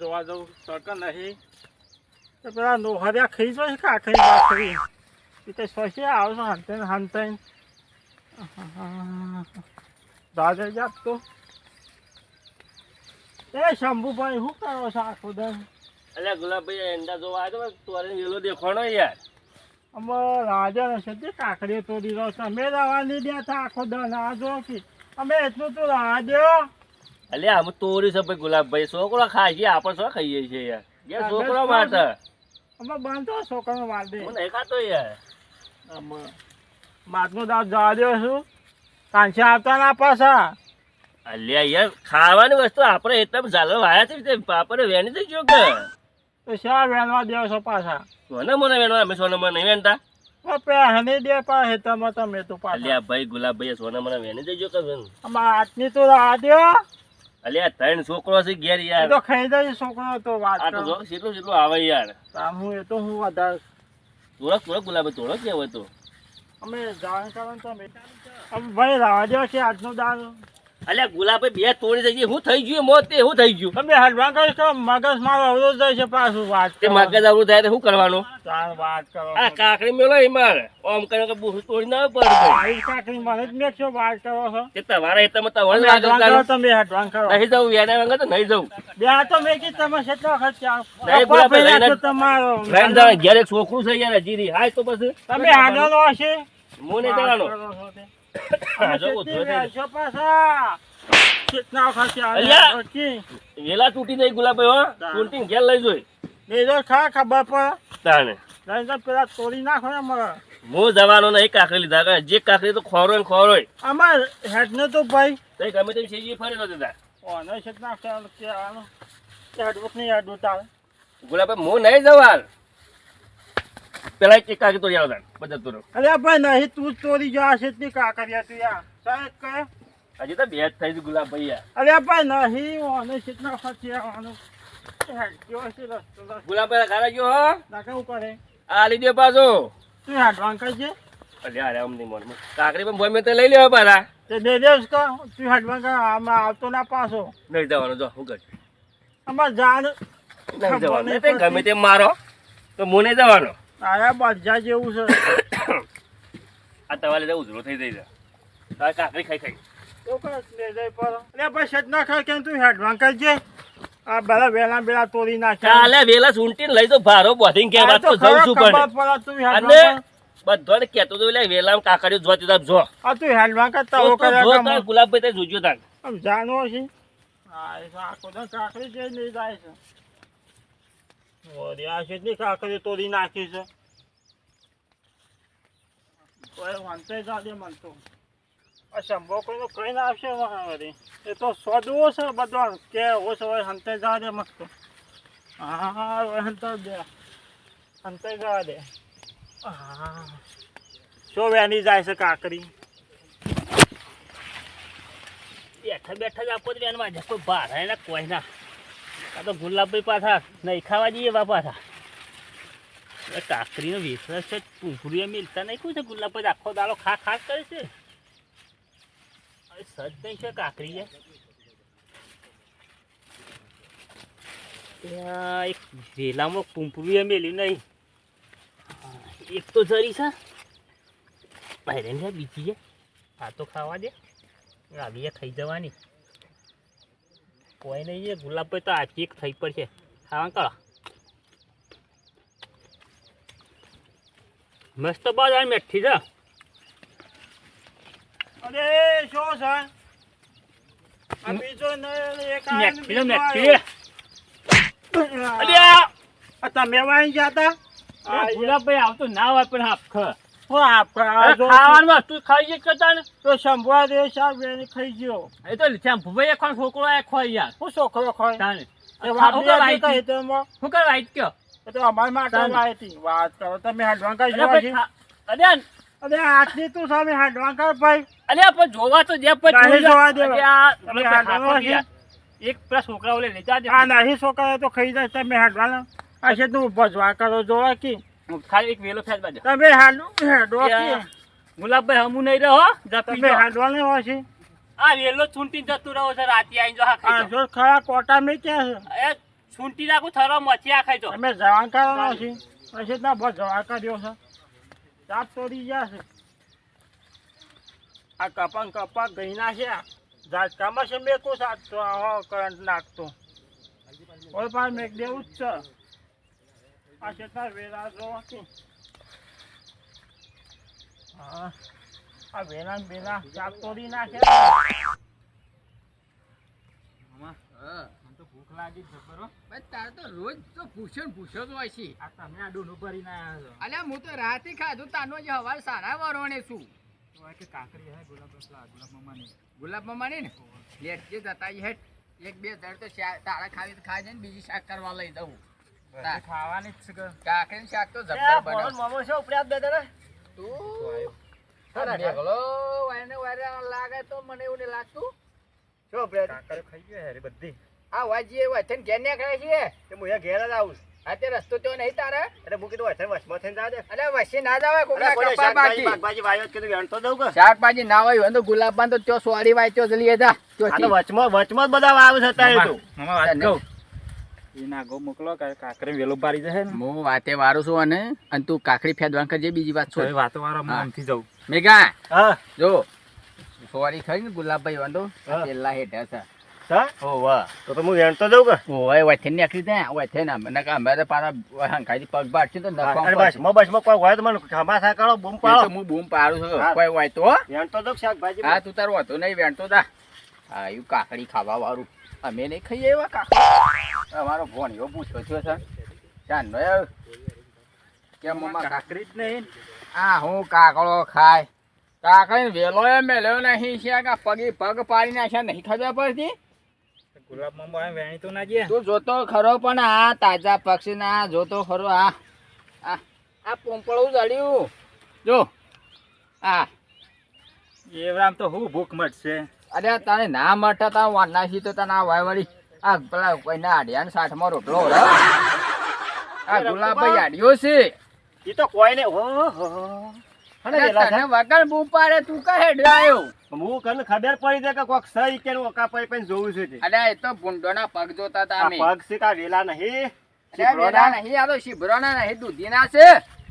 જોવા જવું શકે નહીં. તો પેલા નોહર્યા ખાઈ જોઈ કે આખરી બાકરી એ તો શોષી આવશે હંતે હંતે દાદા જાત તો. એ શંભુભાઈ શું કરો છો આખો દર અલ્યા ગુલાબભાઈ એંડા જોવા આવ્યો તો તોરે વેલો દેખાણો યાર. અમે રાજા છે તે કાકડીઓ તોડી રહ્યો છે. અમે રવા નહીં દેતા આખો દર આ જો કે. અમે એટલું તો રાહ દ્યો અલ્યા અમે તોરી છે ભાઈ ગુલાબભાઈ. છોકરો ખાય છે આપણે શું ખાઈએ છીએ યાર? યાર છોકરો માટે. અમે બાંધો છોકરો દે. હું નહીં ખાતો યાર. માટનો દાંત જવા દો છું. કાંચા આવતા ના પાછા. અલ્યા યાર ખાવાની વસ્તુ આપણે એકદમ ઝાલો વાયા છે પાપડે વેણી થઈ ગયો કે? તો શા વેણવા દેવ છો પાછા? સોને મને વેણવા? અમે સોને મને નહીં વેણતા. પહેણી દે પા હેતરમાં તમે તો પાછા. ભાઈ ગુલાબભાઈ સોના મને વેણી દેજો કે અમારા હાથની તો રાહ દ્યો. અલ્યા ત્રણ છોકરો છે ઘેર યાર. તો ખાઈ જાય છોકરો તો વાત આ તો જો કેટલું કેટલું આવે યાર. તાર હું એ તો હું વધારે થોડોક થોડોક ગુલાબ થોડોક કેવો તો. અમે જાણ કારણ તો હવે ભાઈ રાવા દ્યો છે આજનો દારૂ અલ્યા ગુલાબભાઈ બે તોડી થઈ ગઈ હું થઈ ગયું? મોત તે હું થઈ ગયું? તમે હલવા કહો તો મગજ મારો અવરોધ થાય છે પાછું વાત તે મગજ અવરોધ થાય તો શું કરવાનું? તાર વાત કરો. આ કાકડી મેલો એમાં ઓમ કર્યો કે બુહ તોડી ના પડે આ કાકડી મને જ મેં શું વાત કરો છો. તે તમારા હેતમાં તમે આગળ હડવાંગ કરો. તમે હડવાંગ કરો નહીં જવું યાર વગર તો નહીં જવું બે આ તો મેં કીધું તમે કેટલો ખર્ચા નહીં, ગુલાબ લઈને- તો તમારો. ફ્રેન્ડ. ઘેર એક છોકરું છે યાર જીરી હાય તો પછી. તમે હાડવાનો હશે. હું નહીં જવાનો વેલા તૂટી જાય ગુલાબભાઈ હો. તૂટી ઘેર લઈ જોઈ બેજો ખા ખબર પડે તાણે લઈને તો પેલા તોડી નાખો ને અમારે હું જવાનો નહીં કાકડી લીધા જે કાકરી તો ખોરો ને ખોરો અમાર તો ભાઈ તો તો છે ના કે આનો હેડવું નહીં હેડવું તારે ગુલાબભાઈ હું નહીં જવા પેલા એક કાકડી તો આવતા બધા તોડો અરે ભાઈ નહીં તું ચોરી જા છે તે કાકરિયા તું યાર સાહેબ કહે હજી તો બે જ થઈ છે ગુલાબભાઈ યાર. અરે ભાઈ નહીં ઓને ના ખર્ચા રસ્તો રસ્તો. ગુલાબભાઈ ઘરે ગયો હો? નાકા ઉપર આ લીધો પાછો. તું હેડવાંગ કરજે. છે અરે આમ નહીં મન. કાકરી પણ ભોય મેં તો લઈ લેવા પાછા. તે દે દેસ કા તું હેડવાંગ કા આમાં આવતો ના પાછો. નહીં જવાનું જો હું કર. આમાં જાન નહીં જવાનું. તે ગમે તેમ મારો તો મોને જવાનો. આયા બાજા જેવું છે. આ તમારે લીધે ઉધરો થઈ જાય છે. તારે કાકડી ખાઈ ખાઈ. તો કર લે જઈ પર. અરે ભાઈ શેઠ ના ખાય કેમ તું હેડવાંગ કરજે. આ બધા વેલા બેલા તોડી નાખ્યા. કાલે વેલા સૂંટીને લઈ તો ભારો કે વાત તો જઉં છું પણ. તું અને એટલે વેલા કાકડીઓ જોતી તા જો. આ તું હેડવાંગ કરતા તો હો તો કર્યા જો કામ. તાર ગુલાબભાઈ તે જોજો તાર. આમ જાણવો છે. હા આખો તો કાકડી છે નહીં જાય છે. ઓરી આ કેટલી કાકડી તોડી નાખી છે કોઈ વાંચે જાડે મન તો આ શંભો કોઈનો કઈ ના આવશે વળી એ તો સોદવો છે બધો કે ઓ છે હોય હંતે જાડે મસ્ત હા હવે હંતે દે હંતે જવા દે હા શું વેની જાય છે કાકડી બેઠા બેઠા જ આપો જ વેનમાં કોઈ ભારા એના કોઈ ના આ તો ગુલાબભાઈ પાછા. નહીં ખાવા જઈએ બા પાછા. કાકરીનો વિશ્વાસ છે પૂંફરીએ મિલતા નહીં. કોઈ છે ગુલાબભાઈ આખો દાડો ખા ખાસ કરે છે? સજ નહીં છે કાકરી ત્યાં એક વેલામાં પૂંફરીએ મેલ્યું નહીં. એક તો જરી છે. પહેરે છે બીજી છે. આ તો ખાવા દે. આવી ખાઈ જવાની. કોઈ નહીં એ ગુલાબભાઈ તો આખી એક થઈ પડશે. હા અંકલ. મસ્ત બાજ આ મેઠી છે. અરે શું છે? આ બીજો ને એક આ મેઠી મેઠી. અરે આ તમે વાઈ ગયા તા ગુલાબભાઈ આવતો ના હોય પણ હાફ ખાવાનું વસ્તુ ખાઈ જ કરતા ને તો શંભુઆ દે સાહેબ બેન ખાઈ ગયો. એ તો શેમ્પુભાઈ એક છોકરો એ ખોઈ યાર. હું છોકરો ખાય તાને એ વાત હું બી કરવા આજે આવી કહી તો એમાં. શું કરવા આવી કયો? તો અમારી માટે તાને. વાત કરો તમે હાડવાં અરે જોવા અરે અરે આટલી તું સામે હાડવાંકા ભાઈ. અરે પણ જોવા તો જે પણ જોવા. એક પેલા છોકરાઓ લેતા નહીં છોકરા તો ખાઈ જાય તમે હાડવાના આ છે તું ભજવા કરો જોવા કે? ખાલી એક વેલો ફેસ બાજુ. તમે હાલો હેડવા કે ગુલાબભાઈ હમું નહીં રહો જપી તમે જાઓ. ને છે? આ વેલો છૂંટી જતું રહો છે રાતે આઈ જો હા ખાઈ જો ખરા કોટા મે ક્યાં છે? એ છૂંટી રાખો થરો મોચી આ ખાઈ તો તમે જવાન કરવાનો છે. પછી ના બસ જવા કર્યો છે. ચાપ તોડી છે. આ કપા કપા ગઈ નાખ્યા ઝાટકામાં છે મેં કોઈ સાચો કરંટ નાખતો. ઓય પણ મેં દેવું જ છે. આ કેટલા વેરા જો હતી હા આ વેરા ને ચાપ તોડી નાખ્યા ભૂખ લાગી છે બરો તારે તો રોજ તો પૂછ્યો ને જ હોય છે. આ તમે આ ડૂનું ભરીને આવ્યા છો. અલ્યા હું તો રાતે ખાધું તાનો જે હવાર સારા વરોણે છું. કે કાંકરી હે ગુલાબ રસલા ગુલાબ મમ્માની. ગુલાબ મમાની ને? લેટ જે જતા ઈ એક બે ધડ તો તારા ખાવી તો ખાઈ જાય ને બીજી શાક કરવા લઈ દઉં. ખાવાની જ છે કાકડીનું શાક તો જબ્બર બને મામો છે ઉપડ્યા બે દાડા તું આ વાયને વાયરે લાગે તો મને એવું નહીં લાગતું. શું ઉપડ્યા કાંકરી ખાઈ ગયો હેરી બધી. આ વાજી એવું ઘેર ને ખાય છે. તે હું ઘેર જ આવું છું. રસ્તો તો નહીં તારે? એટલે હું કીધું વચ્ચે વચમાં થઈને જાજે. અરે અલે ના જાવે કપા શાકભાજી બાકી. વાયો કીધું વેણતો દઉં કે? શાકભાજી ના હોય હોય તો ગુલાબ તો ત્યો સોરી વાય ત્યો જલી જા. તો વચમાં વચમાં જ બધા વાવ છે અત્યારે તો. મામા વાત કહું. એના મોકલો કાકરે વેલો બારી જશે ને. હું વાતે વારું છું અને અને તું કાકડી ફેદવાન કરજે બીજી વાત તો વાતો વાળા હું આમથી જાઉં. મેઘા હા. જો. સોરી ખરી ને ગુલાબભાઈ વાંધો. પેલા હેઠ છે. સા ઓ વાહ. તો તો હું વેણતો દઉં કે? ઓય ને આખી ત્યાં વચ્ચે ને મને કા અમે તો પાછા હંકાઈ પગ બાટશે તો નખવા અરે પડશે. બસમાં બસમાં કોઈ હોય તો મને ખમાસા કરો બૂમ પાડો. હું બૂમ પાડું છું. કોઈ હોય તો વેણતો શાકભાજી હા તું તારું હતો નહીં વેણતો તા હા એવું કાકડી ખાવા વાળું અમે નહીં ખાઈએ એવા કાકડી. અમારો ભોણિયો પૂછ્યો છે સર. યાર કેમ કાકરી જ નહીં. આ હું કાકડો ખાય. કાકડી વેલો એ મેલ્યો નહીં છે કે પગી પગ પાડી નાખ્યા નહીં ખબર પડતી? ગુલાબમાં વેણી તો ના ગયા. તું જોતો ખરો પણ આ તાજા પક્ષી ના જોતો ખરો આ આ આ પોંપળું જડ્યું. જો આ. એવરામ તો હું ભૂખ મટશે. અરે તને ના મટતા તા વાના તો તને આ વાય વળી આ પેલા કોઈના આડિયા ને સાઠમાં રોટલો હો આ ગુલાબભાઈ આડિયો છે. એ તો કોઈ ને વગર બૂમ તું કહે આવ્યો હું કને ખબર પડી જાય કે કોક સહી કે ઓકા પઈ પઈ જોવું છે અરે એ તો ભૂંડોના પગ જોતા તા અમે. પગ છે કા વેલા નહીં? વેલા નહીં આ તો શીભરોના નહીં દૂધીના છે.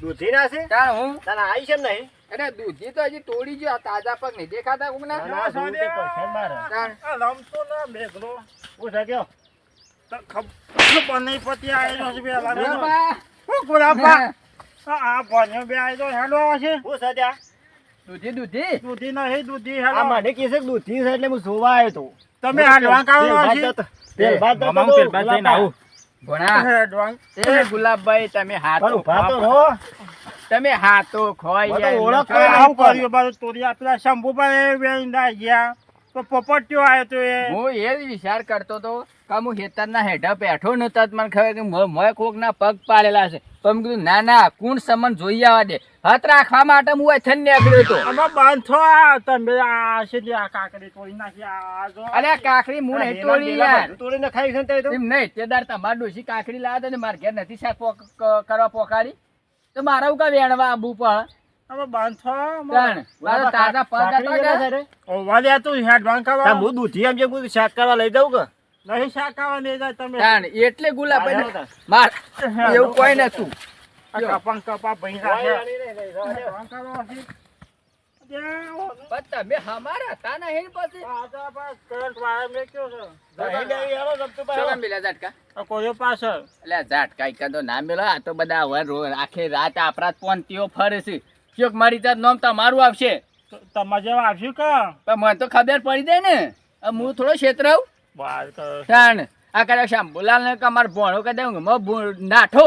દૂધીના છે? તાર હું? તને આવી છે ને નહીં? અરે દૂધી તો હજી તોડી ગયો. તાજા પગ નહીં દેખાતા કોક ના, ના, મારે. આ રમતો ના મેઘલો. હું છે તો ખબર બની પતિ આયો છે બે લાગે. હું ગુલાબા આ આ ભણ્યો બે આયો હેલો છે. હું છે ત્યાં? દૂધી દૂધી? દૂધી નહીં દૂધી આ હેલો મને કે છે દૂધી છે એટલે હું જોવા આવ્યો તો. તમે હાલવા કાઢો છે? તેલ ભાત તો હું પેલ બાદ જઈને આવું. ભણા ગુલાબભાઈ તમે હાથો તમે હાથો ખોઈ ગયા. ઓળખ આવું કર્યું બાજુ તોડી આપેલા શંભુભાઈ ના ગયા. તો પોપટ્યો આવ્યો તો એ. હું એ જ વિચાર કરતો તો કે હું હેતરના હેઠા બેઠો ને તત મને ખબર કે મ- મોય કોકના પગ પાડેલા છે. તો મેં કીધું ના ના કુણ સમન જોઈ આવવા દે. હાથ રાખવા માટે હું અથન નીકળ્યો હતો. આમાં બાંધો આ તમે આ છે આ કાકડી તોડી નાખી આ જો. અરે કાકડી હું નહીં તોડી યાર. તોડીને ખાઈ છે તો એમ નહીં તે દાડ તમારે ડોશી કાકડી લાવ્યા ને મારે ઘેર નથી પોક- કરવા પોકાડી તો મારા હું કા વેણવા આબુ પણ? આમાં બાંધો તાજા પગ હતા કે? ઓ તું હેડવાંગ કરવા હું દૂધી એમ જે હું શાક કરવા લઈ દઉં કે? નહીં શાકાવા નહીં જાય તમે. તાણ. એટલે ગુલાબ માર એવું કોઈ નતું. આ કપા ને કપા કરવા તમે હમારા પછી. આ તો આપણા કરંટ વાયર મેક્યો છે. નહીં, નહીં, શું કામ પેલા ઝાટકા? આ કોયો પાછળ? એટલે ઝાટકા ઈકા તો ના મેલો. આ તો બધા હવે રો- આખી રાત આપરાત પોનતીઓ ફરે છે. ચોક મારી તાર નામ તમારું આવશે. તમારે જેવા આવશું કા? મને તો ખબર પડી દે ને. હું થોડો ક્ષેત્ર બહાર આ કદાચ શાંભુલાલ ને અમાર ભણો કહી દઉં નાઠો.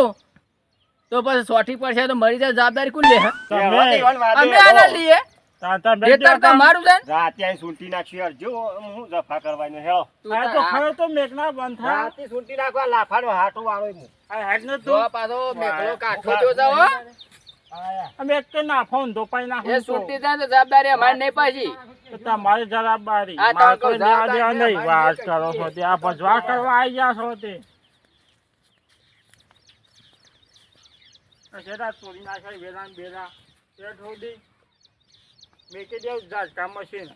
તો પછી સોટી પડશે તો મરી જાય જવાબદારી કોણ લે અમે આના લઈએ લાફાનો હાટો વાળો પાછો મેઘલો કાઠો જો. અમે એક નાખો નાખો એ જાય તો જવાબદારી અમારી નહીં પાછી. તમારી જવાબદારી. આ તો મારે કોઈ કોઈ લેવા જવાબદારી દેવા નહીં. વાત કરો છો તે. આ ભજવા કરવા આવી ગયા છો તે. આ તોડી નાખાય વેલા ને બેલા શેઠ મેકી દેવું ઝાટકા મશીન.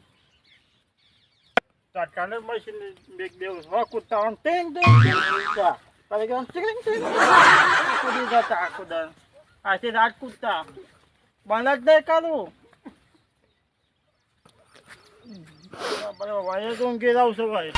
ઝાટકાને મશીન મેક દેવું હો કૂદતા ટેંગ ટેંગ ટેંગ ટેંગ. તારે કેમ ચીકણી ચીકણી કૂદી જતા આખું આથી રાત કૂદતા બંધ જ નહીં કરું. વાયર તો ઊંઘી જાઉં છું ભાઈ.